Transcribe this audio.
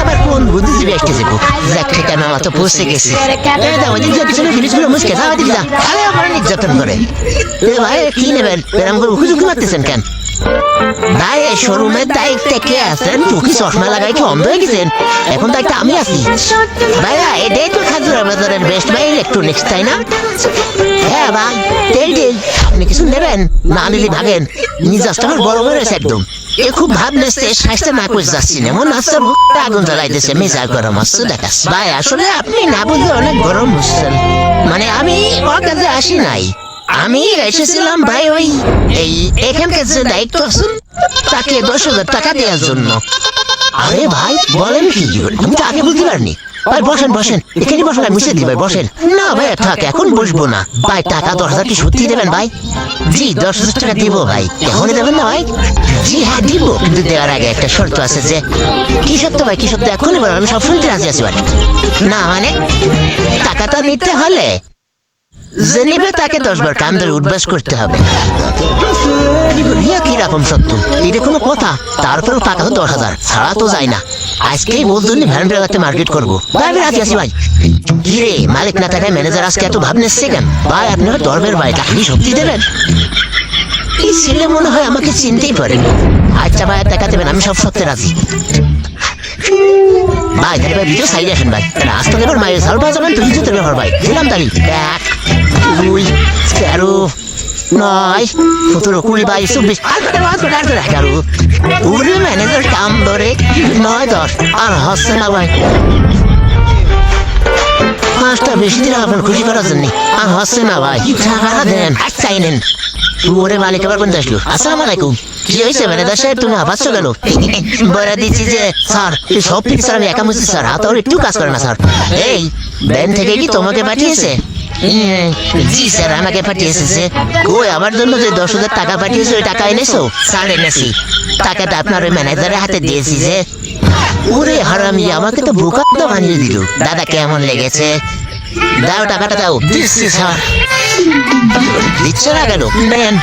আবার কোন বুদ্ধিজীবী যাক ঠিকানা মতো পৌঁছে গেছে এ দাও পিছনে ফিরিসগুলো মুসকে দাও ওদিক যা আরে আমার নির্যাতন করে ভাই কি নেবেন এরম করে উকি ঝুঁকি মারতেছেন কেন ভাই এই শোরুমের দায়িত্বে কে আছেন চোখে চশমা লাগাই কি অন্ধ হয়ে গেছেন এখন দায়িত্ব আমি আছি ভাইয়া এটাই তো খাজুরা বাজারের বেস্ট বাই ইলেকট্রনিক্স তাই না হ্যাঁ ভাই তেল আপনি কিছু নেবেন না নিলে ভাগেন মিজাজটা আমার বড় বড় হয়েছে একদম খুব ভাব স্বাস্থ্য না করে যাচ্ছি না, মন আসছে বুকটা আগুন জ্বলাইতেছে মেজাজ গরম হচ্ছে দেখাস ভাই, আসলে আপনি না বুঝলে অনেক গরম হচ্ছেন মানে আমি অকাজে আসি নাই। আমি এসেছিলাম ভাই ওই এই এখানকার যে দায়িত্ব আছেন, তাকে দশ হাজার টাকা দেওয়ার জন্য। আরে ভাই, বলেন কি? আমি তো আগে বুঝতে পারিনি। ভাই বসেন বসেন এখানে বসেন আমি মুছে দিই ভাই বসেন। না ভাই থাক এখন বসবো না। ভাই টাকা দশ হাজার কি সত্যি দেবেন ভাই? জি দশ হাজার টাকা দিব ভাই। এখনই দেবেন না ভাই? জি হ্যাঁ দিব। কিন্তু দেওয়ার আগে একটা শর্ত আছে যে কি সত্য ভাই কি সত্য? এখনই বলেন আমি সব শুনতে রাজি আছি ভাই। না মানে? টাকাটা নিতে হলে যে নিবে তাকে দশবার কান ধরে উঠবাস করতে হবে। সত্য? কথা? তারপরেও টাকা দশ হাজার। ছাড়া তো যায় না। আজকেই মার্কেট করব। আছি ভাই। মালিক না থাকায় ম্যানেজার আজকে এত ভাব নিচ্ছে কেন? ভাই ভাই সত্যি দেবেন? এই ছেলে মনে হয় আমাকে চিনতেই পারেন আচ্ছা ভাই টাকা দেবেন, আমি সব সত্যি রাজি। ভাই, তাহলে ভাই ভিডিও সাইড আসেন ভাই। আসতে দেবেন মায়ের সাল যাবেন জুতো ব্যবহার ভাই। দিলাম এক, দুই নয় সতেরো কুড়ি বাইশ চব্বিশ এগারো ম্যানেজার কাম ধরে নয় দশ আর হচ্ছে না ভাই পাঁচটা বেশি আপনার খুশি করার জন্য আর হচ্ছে না ভাই টাকাটা দেন চাই নেন ওরে মালিক আবার কোন আসলো? আসসালামু আলাইকুম। কি হয়েছে ম্যানেজার সাহেব? তুমি আবার গেল। বলে দিচ্ছি যে, স্যার সব কিছু স্যার আমি একা মুছি, স্যার। হাত একটু কাজ করে না, স্যার। এই ব্যান থেকে কি তোমাকে পাঠিয়েছে? জি, স্যার, আমাকে পাঠিয়েছে। কই, আমার জন্য যে দশ হাজার টাকা পাঠিয়েছে, ওই টাকা এনেছো? স্যার, এনেছি। টাকাটা আপনার ওই ম্যানেজারের হাতে দিয়েছি যে। ওরে হারামি, আমাকে তো বোকা তো বানিয়ে দিল। দাদা, কেমন লেগেছে? দাও টাকাটা, দাও। দিচ্ছি, স্যার। দিচ্ছে না কেন? দেন।